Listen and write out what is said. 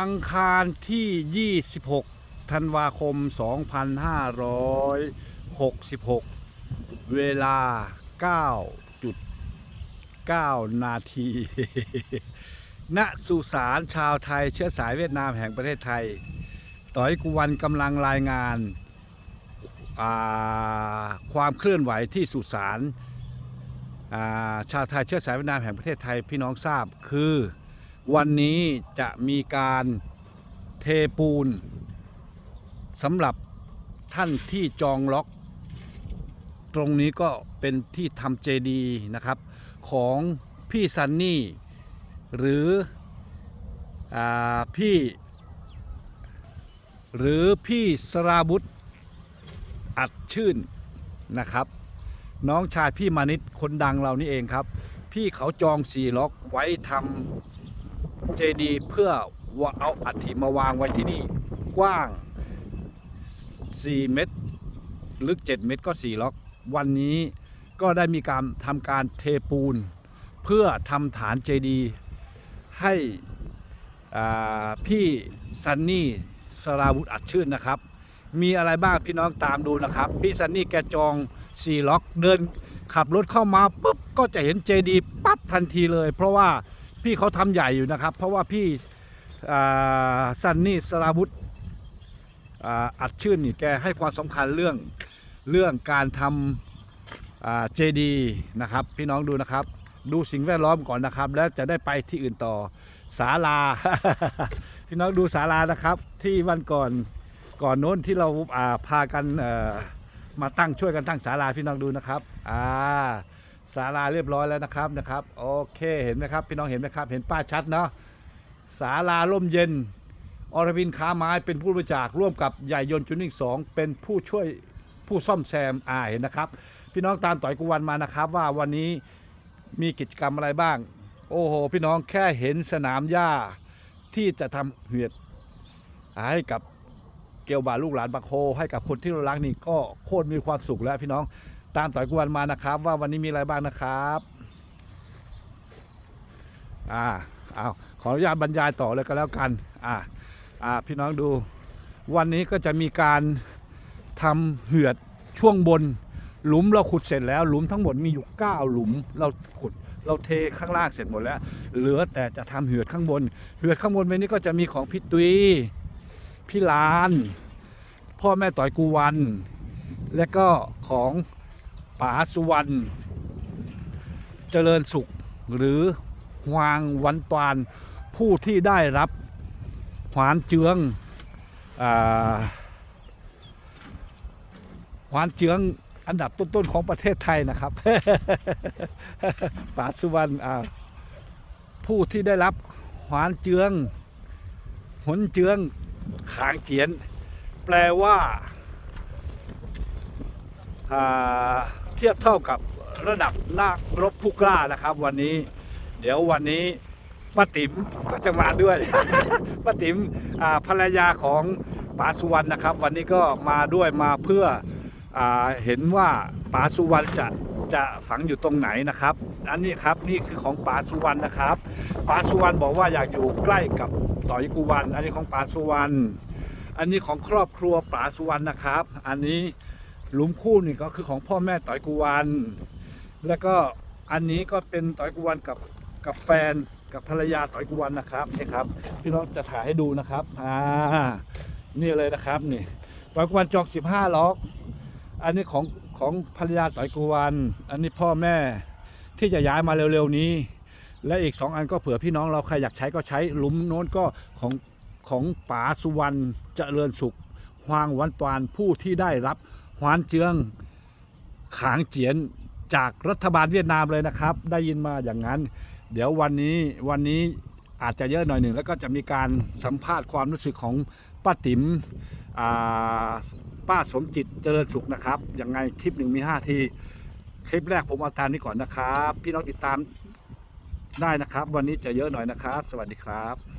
อังคารที่ 26 ธันวาคม 2566 เวลา 9.9 นาที ณ สุสานชาวไทยเชื้อสายเวียดนามแห่งประเทศไทย ต่อยกุวันกำลังรายงานาความเคลื่อนไหวที่สุสานาชาวไทยเชื้อสายเวียดนามแห่งประเทศไทยพี่น้องทราบคือ วันนี้จะมีการเทปูนสำหรับท่านที่จองล็อก ตรงนี้ก็เป็นที่ทำเจดีย์นะครับ ของพี่ซันนี่ หรืออพี่ หรือพี่สราบุตรอัดชื่นนะครับ น้องชายพี่มานิดคนดังเรานี่เองครับ พี่เขาจองสี่ล็อกไว้ทำ เจดีย์เพื่อว่าเอาอัฐิมาวางไว้ที่นี่กว้าง 4 เมตร ลึก 7 เมตรก็ 4 ล็อก วันนี้ก็ได้มีการทำการเทปูน เพื่อทำฐานเจดีย์ให้พี่ซันนี่สราวุธอัดชื่นนะครับ มีอะไรบ้างพี่น้องตามดูนะครับ พี่ซันนี่แกจอง4ล็อกเดินขับรถเข้ามาปุ๊บก็จะเห็นเจดีย์ปั๊บทันทีเลย เพราะว่า พี่เขาทำใหญ่อยู่นะครับ เพราะว่าพี่ซันนี่สราวุธอ่าอัดชื่นนี่แกให้ความสำคัญเรื่องเรื่องการทำเจดีนะครับ พี่น้องดูนะครับ ดูสิ่งแวดล้อมก่อนนะครับ แล้วจะได้ไปที่อื่นต่อศาลา พี่น้องดูศาลานะครับที่วันก่อนก่อนโน้นที่เราาพากันมาตั้งช่วยกันตั้งศาลาพี่น้องดูนะครับอ่า ศาลาเรียบร้อยแล้วนะครับนะครับ โอเคเห็นไหมครับ พี่น้องเห็นไหมครับ เห็นป้าชัดเนาะศาลาร่มเย็นอรวินค้าไม้เป็นผู้บริจาคร่วมกับใหญ่ยนต์จุนิ่งสองเป็นผู้ช่วยผู้ซ่อมแซมอ่าเห็นนะครับ พี่น้องตามต่อยกุวันมานะครับ ว่าวันนี้มีกิจกรรมอะไรบ้าง โอ้โห พี่น้องแค่เห็นสนามหญ้าที่จะทำเหือดให้กับเกลบาลูกหลานบาโคให้กับคนที่เรารักนี่ก็โคตรมีความสุขแล้วพี่น้อง ตามต่อยกวนมานะครับ ว่าวันนี้มีอะไรบ้างนะครับอ่าเอาขออนุญาตบรรยายต่อเลยก็แล้วกันอ่าอ่าพี่น้องดูวันนี้ก็จะมีการทำเหือดช่วงบน หลุมเราขุดเสร็จแล้ว หลุมทั้งหมดมีอยู่ 9 หลุมเราขุดเราเทข้างล่างเสร็จหมดแล้ว เหลือแต่จะทำเหือดข้างบน เหือดข้างบนว้นี้ก็จะมีของพี่ตุยพี่ลาน พ่อแม่ต่อยกูวัน และก็ของาสุวรรณเจริญสุขหรือวางวันตานผู้ที่ได้รับหวานเจืองอหวานเจืองอันดับต้น ๆ ของประเทศไทยนะครับปาสุวรรณผู้ที่ได้รับหวานเจืองหนเจืองขางเจียน แปลว่า เทียบเท่ากับระดับนักรบผู้กล้านะครับ วันนี้เดี๋ยววันนี้ป้าติ๋มก็จะมาด้วยป้าติ๋มภรรยาของป๋าสุวรรณนะครับ วันนี้ก็มาด้วยมาเพื่ออเห็นว่าป๋าสุวรรณจะจะฝังอยู่ตรงไหนนะครับ อันนี้ครับนี่คือของป๋าสุวรรณนะครับป๋าสุวรรณบอกว่าอยากอยู่ใกล้กับต่อยกุวัน อันนี้ของป๋าสุวรรณอันนี้ของครอบครัวป๋าสุวรรณนะครับ อันนี้ หลุมคู่นี่ก็คือของพ่อแม่ต่อยกุวัน แล้วก็อันนี้ก็เป็นต่อยกุวันกับกับแฟนกับภรรยาต่อยกุวันนะครับนี่ครับ พี่น้องจะถ่ายให้ดูนะครับอ่านี่เลยนะครับนี่ต่อยกุวันจอก15ล็อก อันนี้ของของภรรยาต่อยกุวัน อันนี้พ่อแม่ที่จะย้ายมาเร็วๆนี้ และอีกสองอันก็เผื่อพี่น้องเราใครอยากใช้ก็ใช้หลุมโน้นก็ของของป๋าสุวรรณเจริญสุขฮวางวันตานผู้ที่ได้รับ หวานเจืองขางเจียนจากรัฐบาลเวียดนามเลยนะครับ ได้ยินมาอย่างนั้น เดี๋ยววันนี้วันนี้อาจจะเยอะหน่อยหนึ่งแล้วก็จะมีการสัมภาษณ์ความรู้สึกของป้าติ๋มป้าสมจิตเจริญสุขนะครับยังไงคลิปหนึ่งมี 5 ที คลิปแรกผมเอาตามนี้ก่อนนะครับ พี่น้องติดตามได้นะครับ วันนี้จะเยอะหน่อยนะครับ สวัสดีครับ